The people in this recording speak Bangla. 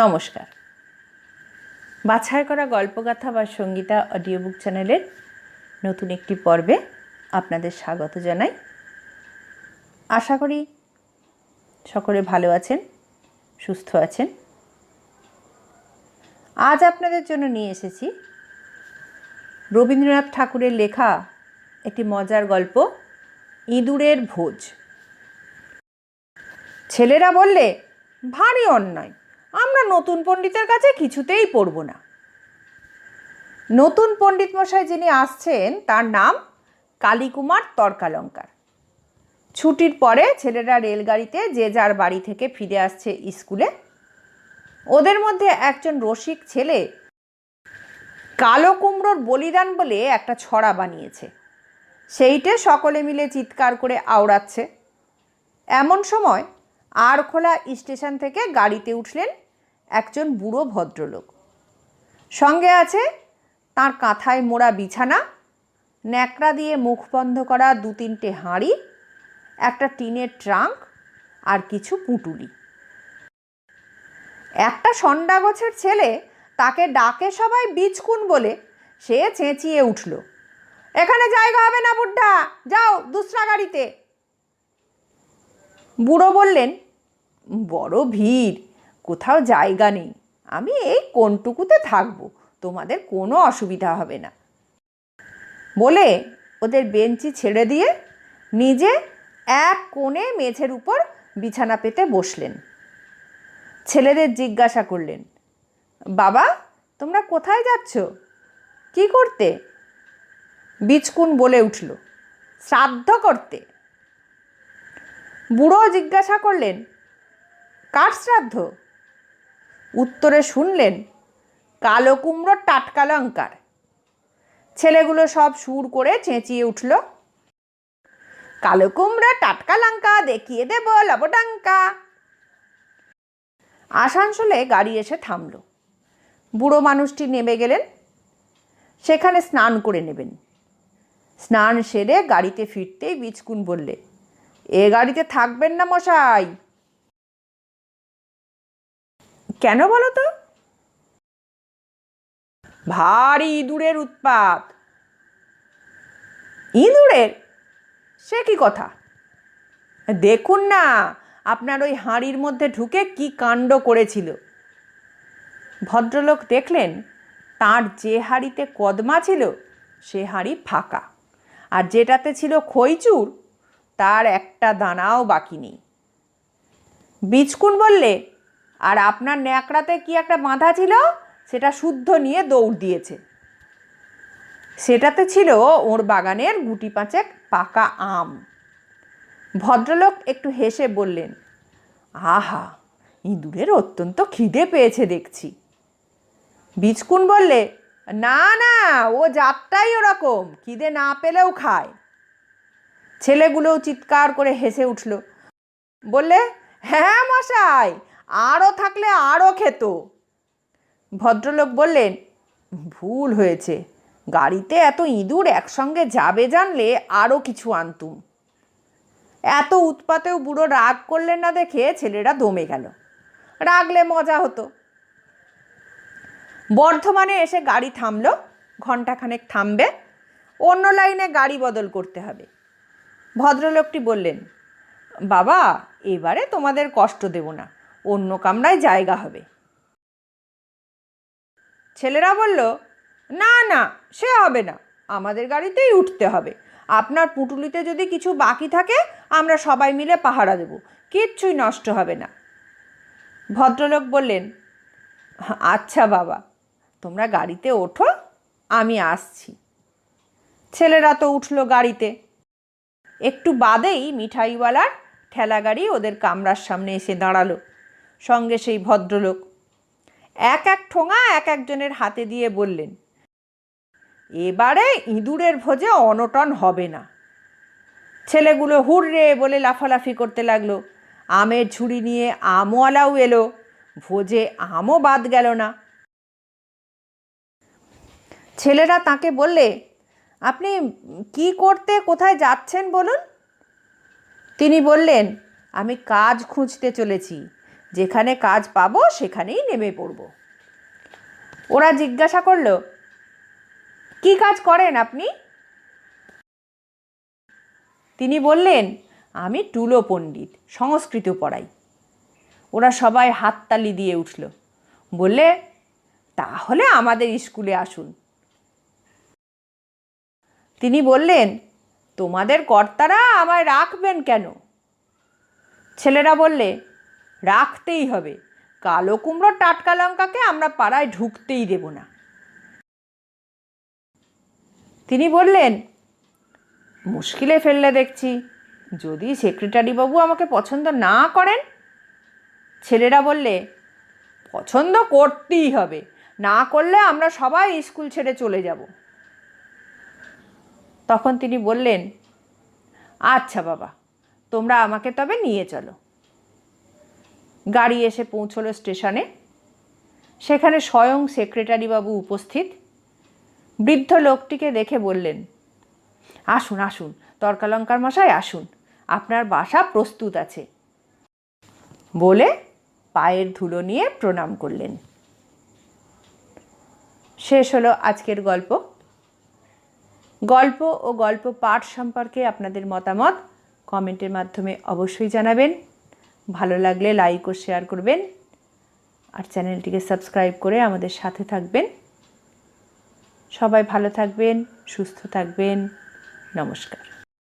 নমস্কার। বাছাই করা গল্পগাথা বা সঙ্গীতা অডিও বুক চ্যানেলের নতুন একটি পর্বে আপনাদের স্বাগত জানাই। আশা করি সকলে ভালো আছেন, সুস্থ আছেন। আজ আপনাদের জন্য নিয়ে এসেছি রবীন্দ্রনাথ ঠাকুরের লেখা একটি মজার গল্প, ইঁদুরের ভোজ। ছেলেরা বললে, ভারী অন্যায়। আমরা নতুন পণ্ডিতের কাছে কিছুতেই পড়ব না। নতুন পণ্ডিত মশাই যিনি আসছেন, তার নাম কালীকুমার তর্কালঙ্কার। ছুটির পরে ছেলেরা রেলগাড়িতে যে যার বাড়ি থেকে ফিরে আসছে স্কুলে। ওদের মধ্যে একজন রসিক ছেলে কালো কুমড়োর বলিদান বলে একটা ছড়া বানিয়েছে। সেইটে সকলে মিলে চিৎকার করে আওড়াচ্ছে। এমন সময় আরখোলা স্টেশন থেকে গাড়িতে উঠলেন একজন বুড়ো ভদ্রলোক। সঙ্গে আছে তার কাঁথায় মোড়া বিছানা, ন্যাকড়া দিয়ে মুখ বন্ধ করা দু তিনটে হাঁড়ি, একটা টিনের ট্রাঙ্ক আর কিছু পুঁটুলি। একটা সন্ডা গোছের ছেলে তাকে ডাকে সবাই বীজকুন বলে, সে চেঁচিয়ে উঠল, এখানে জায়গা হবে না বুড্ঢা যাও দুসরা গাড়িতে। বুড়ো বললেন, বড় ভিড় কোথাও জায়গা নেই। আমি এই কোনটুকুতে থাকব, তোমাদের কোনো অসুবিধা হবে না। বলে ওদের বেঞ্চি ছেড়ে দিয়ে নিজে এক কোণে মেঝের উপর বিছানা পেতে বসলেন। ছেলেদের জিজ্ঞাসা করলেন, বাবা, তোমরা কোথায় যাচ্ছ? কি করতে? বীজকুন বলে উঠল, শ্রাদ্ধ করতে। বুড়ো জিজ্ঞাসা করলেন, কার শ্রাদ্ধ? উত্তরে শুনলেন, কালো কুমড়োর টাটকা লঙ্কার। ছেলেগুলো সব সুর করে চেঁচিয়ে উঠল, কালো কুমড়ো, টাটকা লঙ্কা, দেখিয়ে দেব লবডাঙ্কা। আসানসোলে গাড়ি এসে থামল। বুড়ো মানুষটি নেমে গেলেন, সেখানে স্নান করে নেবেন। স্নান সেরে গাড়িতে ফিরতেই বিচকুন বললে, এ গাড়িতে থাকবেন না মশাই। কেন বলো তো? ভারী ইঁদুরের উৎপাত। ইঁদুরের? সে কি কথা? দেখুন না, আপনার ওই হাঁড়ির মধ্যে ঢুকে কি কাণ্ড করেছিল। ভদ্রলোক দেখলেন, তার যে হাঁড়িতে কদমা ছিল, সে হাঁড়ি ফাঁকা। আর যেটাতে ছিল খইচুর, তার একটা দানাও বাকি নেই। বীজকুন বললে আর আপনার ন্যাকড়াতে কি একটা বাঁধা ছিল? সেটা শুদ্ধ নিয়ে দৌড় দিয়েছে। সেটাতে ছিল ওর বাগানের গুটি পাঁচেক পাকা আম। ভদ্রলোক একটু হেসে বললেন, আহা, ইঁদুরের অত্যন্ত খিদে পেয়েছে দেখছি। বীজকুন বললে, না না, ও জাতটাই ওরকম, খিদে না পেলেও খায়। ছেলেগুলোও চিৎকার করে হেসে উঠল। বললে হ্যাঁ মশাই আরও থাকলে আরও খেত। ভদ্রলোক বললেন, ভুল হয়েছে। গাড়িতে এত ইঁদুর একসঙ্গে যাবে জানলে আরও কিছু আনতুম। এত উৎপাতেও বুড়ো রাগ করলেন না দেখে ছেলেরা দমে গেল। রাগলে মজা হতো। বর্ধমানে এসে গাড়ি থামলো ঘন্টাখানেক থামবে, অন্য লাইনে গাড়ি বদল করতে হবে। ভদ্রলোকটি বললেন, বাবা, এবারে তোমাদের কষ্ট দেব না। অন্য কামরায় জায়গা হবে। ছেলেরা বলল, না না, সে হবে না। আমাদের গাড়িতেই উঠতে হবে। আপনার পুটুলিতে যদি কিছু বাকি থাকে, আমরা সবাই মিলে পাহারা দেব। কিচ্ছুই নষ্ট হবে না। ভদ্রলোক বললেন আচ্ছা বাবা, তোমরা গাড়িতে ওঠো, আমি আসছি। ছেলেরা তো উঠল গাড়িতে। একটু বাদেই মিঠাইওয়ালার ঠেলা গাড়ি ওদের কামরার সামনে এসে দাঁড়াল। সঙ্গে সেই ভদ্রলোক। এক এক ঠোঙা এক একজনের হাতে দিয়ে বললেন, এবারে ইঁদুরের ভোজে অনটন হবে না। ছেলেগুলো হুররে বলে লাফালাফি করতে লাগল। আমের ঝুড়ি নিয়ে আমওয়ালাও এলো। ভোজে আমও বাদ গেল না। ছেলেরা তাকে বললে, আপনি কি করতে কোথায় যাচ্ছেন বলুন? তিনি বললেন, আমি কাজ খুঁজতে চলেছি। যেখানে কাজ পাবো, সেখানেই নেমে পড়ব। ওরা জিজ্ঞাসা করল, কি কাজ করেন আপনি? তিনি বললেন, আমি টুলো পণ্ডিত, সংস্কৃত পড়াই। ওরা সবাই হাততালি দিয়ে উঠল। বললে, তাহলে আমাদের স্কুলে আসুন। তিনি বললেন, তোমাদের কর্তারা আমায় রাখবেন কেন? ছেলেরা বললে রাখতেই হবে। কালো কুমড়ো টাটকা লঙ্কাকে আমরা পাড়ায় ঢুকতেই দেব না। তিনি বললেন, মুশকিলে ফেললে দেখছি। যদি সেক্রেটারি বাবু আমাকে পছন্দ না করেন? ছেলেরা বললে, পছন্দ করতেই হবে। না করলে আমরা সবাই স্কুল ছেড়ে চলে যাব। তখন তিনি বললেন আচ্ছা বাবা, তোমরা আমাকে তবে নিয়ে চলো। গাড়ি এসে পৌঁছলো স্টেশনে। সেখানে স্বয়ং সেক্রেটারি বাবু উপস্থিত। বৃদ্ধ লোকটিকে দেখে বললেন, আসুন আসুন, তর্কালঙ্কার মশাই, আসুন। আপনার বাসা প্রস্তুত আছে। বলে পায়ের ধুলো নিয়ে প্রণাম করলেন। শেষ হলো আজকের গল্প। গল্প ও গল্প পাঠ সম্পর্কে আপনাদের মতামত কমেন্টের মাধ্যমে অবশ্যই জানাবেন। ভালো লাগলে লাইক ও শেয়ার করবেন আর চ্যানেলটিকে সাবস্ক্রাইব করে আমাদের সাথে থাকবেন। সবাই ভালো থাকবেন, সুস্থ থাকবেন। নমস্কার।